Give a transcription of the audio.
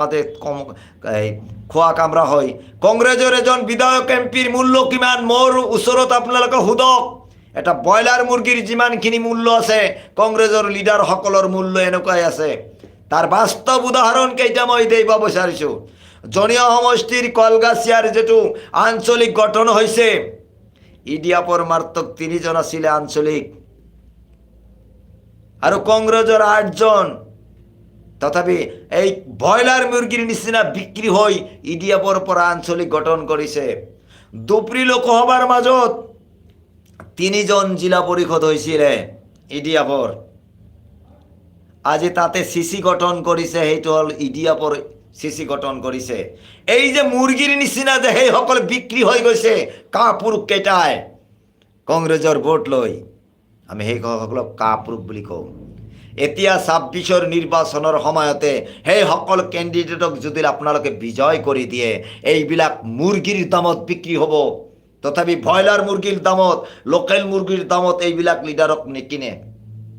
তাতে কম, এই খোৱা কামৰা হয়। কংগ্ৰেছৰ এজন বিধায়ক এম পিৰ মূল্য কিমান মোৰ ওচৰত আপোনালোকে সোধক এটা ব্ৰইলাৰ মুৰ্গীৰ যিমানখিনি মূল্য আছে কংগ্ৰেছৰ লিডাৰসকলৰ মূল্য এনেকুৱাই আছে। তাৰ বাস্তৱ উদাহৰণ কেইটা মই দিব বিচাৰিছোঁ জনীয় সমষ্টিৰ কলগাছিয়াৰ যিটো আঞ্চলিক গঠন হৈছে ইডিয়াপৰ মাত্ৰ তিনিজন আছিলে আঞ্চলিক। আৰু কংগ্ৰেছৰ আঠজন তথাপি এই ব্ৰইলাৰ মুৰ্গীৰ নিচিনা বিক্ৰী হৈ ইডিয়াপৰ পৰা আঞ্চলিক গঠন কৰিছে দুপ্ৰী লোকসভাৰ মাজত তিনিজন জিলা পৰিষদ হৈছিলে ইডিয়াপৰ আজি তাতে চি চি গঠন কৰিছে সেইটো হ'ল ইডিয়াপৰ চি চি গঠন কৰিছে এই যে মুৰ্গীৰ নিচিনা যে সেইসকল বিক্ৰী হৈ গৈছে কাপুৰুষ কেইটাই কংগ্ৰেছৰ ভোট লৈ আমি সেইসকলক কাপুৰুষ বুলি কওঁ। এতিয়া ছাব্বিছৰ নিৰ্বাচনৰ সময়তে সেইসকল কেণ্ডিডেটক যদি আপোনালোকে বিজয় কৰি দিয়ে, এইবিলাক মুৰ্গীৰ দামত বিক্ৰী হ'ব। তথাপি ব্ৰইলাৰ মুৰ্গীৰ দামত, লোকেল মুৰ্গীৰ দামত এইবিলাক লিডাৰক নিকিনে।